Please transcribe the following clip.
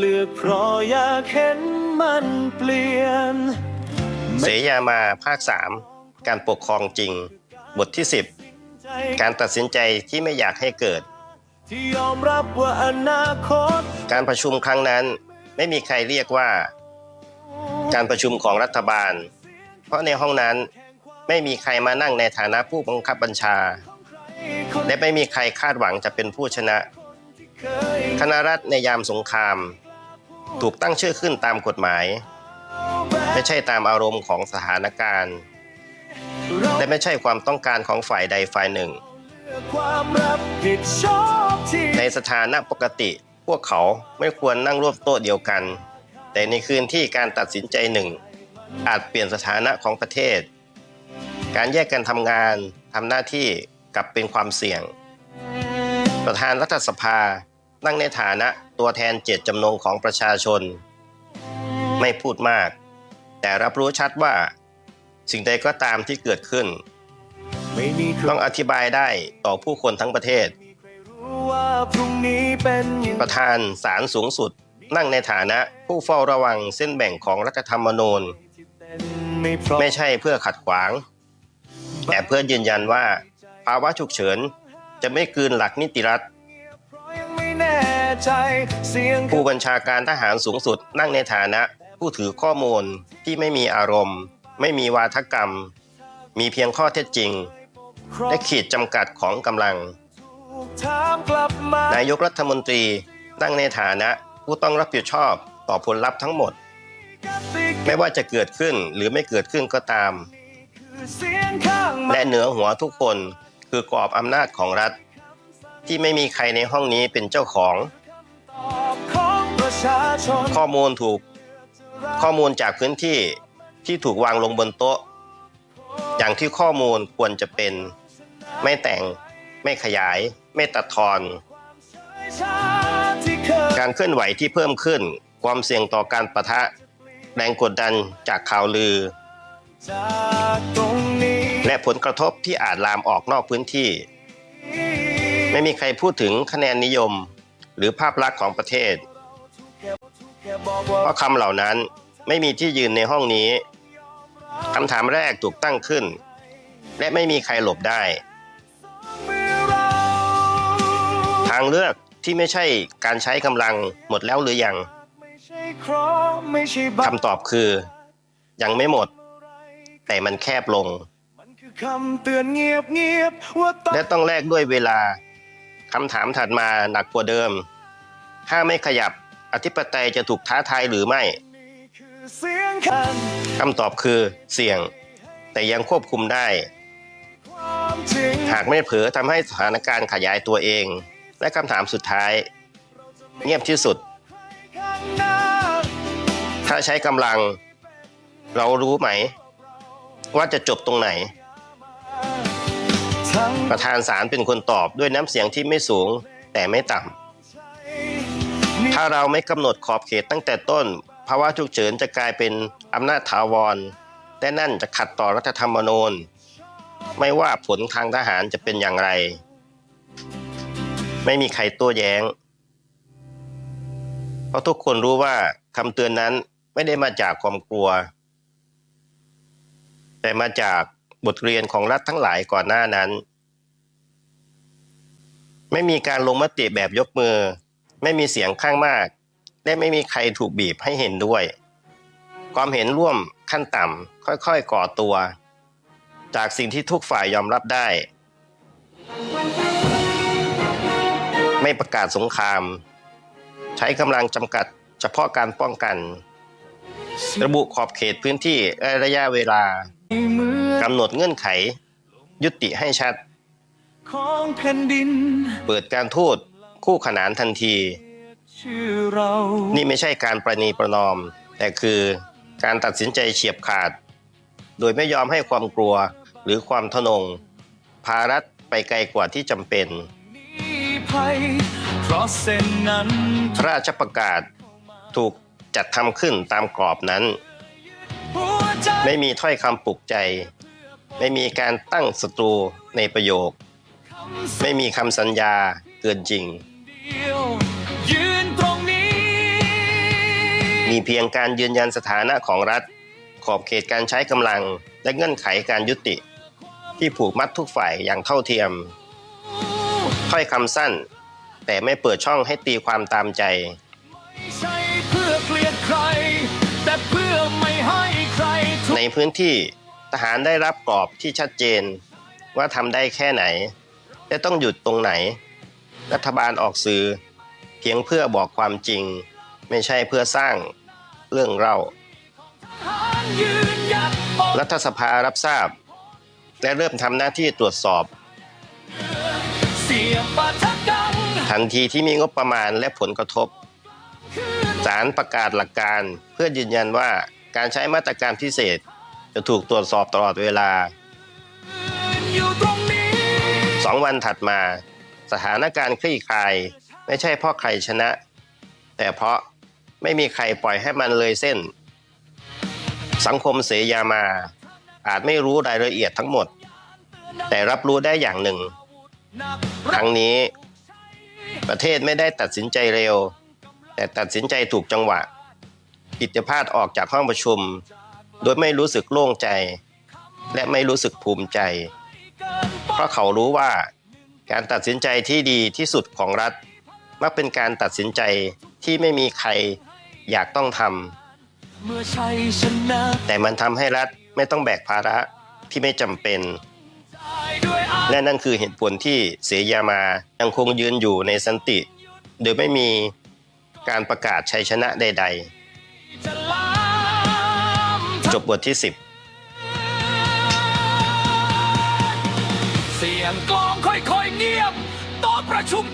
เลือกเพราะอยากเห็นมันเปลี่ยน เสยามาภาค 3 การปกครองจริง บทที่ใจ10 การตัดสินใจที่ไม่อยากให้เกิด ที่ยอมรับว่าอนาคต การประชุมครั้งนั้นไม่มีใครเรียกว่า การประชุมของรัฐบาล เพราะในห้องนั้นไม่มีใครมานั่งในฐานะผู้บังคับบัญชาคนและไม่มีใครคาดหวังจะเป็นผู้ชนะเคยคณะรัฐในยามสงคราม ถูกตั้งชื่อขึ้นตามกฎหมาย ไม่ใช่ตามอารมณ์ของสถานการณ์ และไม่ใช่ความต้องการของฝ่ายใดฝ่ายหนึ่ง ในสถานะปกติพวกเขาไม่ควรนั่งร่วมโต๊ะเดียวกัน แต่ในคืนที่การตัดสินใจหนึ่ง อาจเปลี่ยนสถานะของประเทศ การแยกกันทำงานทำหน้าที่กลับเป็นความเสี่ยง ประธานรัฐสภา นั่งในฐานะตัวแทนเจตจำนงของประชาชน ไม่พูดมาก แต่รับรู้ชัดว่า สิ่งใดก็ตามที่เกิดขึ้น ต้องอธิบายได้ต่อผู้คนทั้งประเทศรู้ว่าพรุ่งนี้เป็นอย่างประธานศาลสูงสุด นั่งในฐานะผู้เฝ้าระวังเส้นแบ่งของรัฐธรรมนูญ ไม่ใช่เพื่อขัดขวาง แต่เพื่อยืนยันว่า ภาวะฉุกเฉินจะไม่กืนหลักนิติรัฐ ใจเสียงผู้บัญชาการทหารสูงสุดนั่งในฐานะ ผู้ถือข้อมูลที่ไม่มีอารมณ์ ไม่มีวาทกรรม มีเพียงข้อเท็จจริง และขีดจำกัดของกำลังถูกถามกลับมานายกรัฐมนตรีนั่งในฐานะผู้ต้องรับผิดชอบต่อผลลัพธ์ทั้งหมด ไม่ว่าจะเกิดขึ้นหรือไม่เกิดขึ้นก็ตามคือเสียงข้างมาและเหนือหัวทุกคนคือกรอบอำนาจของรัฐ ที่ไม่มีใครในห้องนี้เป็นเจ้าของตอบ ชาชนข้อมูลถูกข้อมูลจากพื้นที่ที่ถูกวางลงบนโต๊ะ อย่างที่ข้อมูลควรจะเป็น ไม่แต่ง ไม่ขยาย ไม่ตัดทอน การเคลื่อนไหวที่เพิ่มขึ้น ความเสี่ยงต่อการประทะ แรงกดดันจากข่าวลือ และผลกระทบที่อาจลามออกนอกพื้นที่ ไม่มีใครพูดถึงคะแนนนิยม หรือภาพลักษณ์ของประเทศ เพราะคำเหล่านั้นไม่มีที่ยืนในห้องนี้คำถามแรกถูกตั้งขึ้น และไม่มีใครหลบได้ ทางเลือกที่ไม่ใช่การใช้กำลังหมดแล้วหรือยังคำตอบคือ ยังไม่หมด แต่มันแคบลง และต้องแลกด้วยเวลาคำถามถัดมาหนักกว่าเดิม ถ้าไม่ขยับ อธิปไตยจะถูกท้าทายหรือไม่คำตอบคือเสี่ยง แต่ยังควบคุมได้ หากไม่เผลอทำให้สถานการณ์ขยายตัวเอง และคำถามสุดท้าย เงียบที่สุด ถ้าใช้กำลัง เรารู้ไหม ว่าจะจบตรงไหน ประธานศาลเป็นคนตอบด้วยน้ำเสียงที่ไม่สูงแต่ไม่ต่ำ ถ้าเราไม่กำหนดขอบเขตตั้งแต่ต้นภาวะฉุกเฉินจะกลายเป็นอำนาจถาวรและนั่นจะขัดต่อรัฐธรรมนูญ ไม่ว่าผลทางทหารจะเป็นอย่างไร ไม่มีใครโต้แย้ง เพราะทุกคนรู้ว่าคำเตือนนั้นไม่ได้มาจากความกลัว แต่มาจากบทเรียนของรัฐทั้งหลายก่อนหน้านั้น ไม่มีการลงมติแบบยกมือ ไม่มีเสียงข้างมาก และไม่มีใครถูกบีบให้เห็นด้วย ความเห็นร่วมขั้นต่ำค่อยๆก่อตัว จากสิ่งที่ทุกฝ่ายยอมรับได้ ไม่ประกาศสงคราม ใช้กำลังจำกัดเฉพาะการป้องกัน ระบุขอบเขตพื้นที่และระยะเวลามือกำหนดเงื่อนไข ยุติให้ชัดของแผ่นดินเปิดการทูต คู่ขนานทันทีชื่อเรานี่ไม่ใช่การประนีประนอม แต่คือการตัดสินใจเฉียบขาด โดยไม่ยอมให้ความกลัวหรือความทะนง พารัฐไปไกลกว่าที่จำเป็นมีภัยเพราะเส้นนั้นพระราชประกาศถูกจัดทำขึ้นตามกรอบนั้นหัวใจไม่มีถ้อยคำปลุกใจ ไม่มีการตั้งศัตรูในประโยค ไม่มีคำสัญญาเกินจริง มีเพียงการยืนยันสถานะของรัฐ ขอบเขตการใช้กำลัง และเงื่อนไขการยุติ ที่ผูกมัดทุกฝ่ายอย่างเท่าเทียม ถ้อยคำสั้น แต่ไม่เปิดช่องให้ตีความตามใจไม่ใช่เพื่อเกลียดใครแต่เพื่อไม่ให้ใครทุกข์ในพื้นที่ทหารได้รับกรอบที่ชัดเจน ว่าทำได้แค่ไหน และต้องหยุดตรงไหน รัฐบาลออกสื่อ เพียงเพื่อบอกความจริง ไม่ใช่เพื่อสร้าง เรื่องเล่า รัฐสภารับทราบ และเริ่มทำหน้าที่ตรวจสอบ ทันทีที่มีงบประมาณและผลกระทบศาลประกาศหลักการเพื่อยืนยันว่าการใช้มาตรการพิเศษจะถูกตรวจสอบตลอดเวลา สองวันถัดมา สถานการณ์คลี่คลาย ไม่ใช่เพราะใครชนะ แต่เพราะ ไม่มีใครปล่อยให้มันเลยเส้น สังคมเสยามา อาจไม่รู้รายละเอียดทั้งหมด แต่รับรู้ได้อย่างหนึ่ง ครั้งนี้ ประเทศไม่ได้ตัดสินใจเร็ว แต่ตัดสินใจถูกจังหวะกิจพาดออกจากห้องประชุม โดยไม่รู้สึกโล่งใจ และไม่รู้สึกภูมิใจ เพราะเขารู้ว่าการตัดสินใจที่ดีที่สุดของรัฐ มักเป็นการตัดสินใจที่ไม่มีใคร อยากต้องทำแต่มันทำให้รัฐไม่ต้องแบกภาระที่ไม่จำเป็น และนั่นคือเหตุผลที่เสยามายังคงยืนอยู่ในสันติ โดยไม่มีการประกาศชัยชนะใด ๆ จบบทที่ 10เสียงกลองค่อยๆเงียบโต๊ะประชุม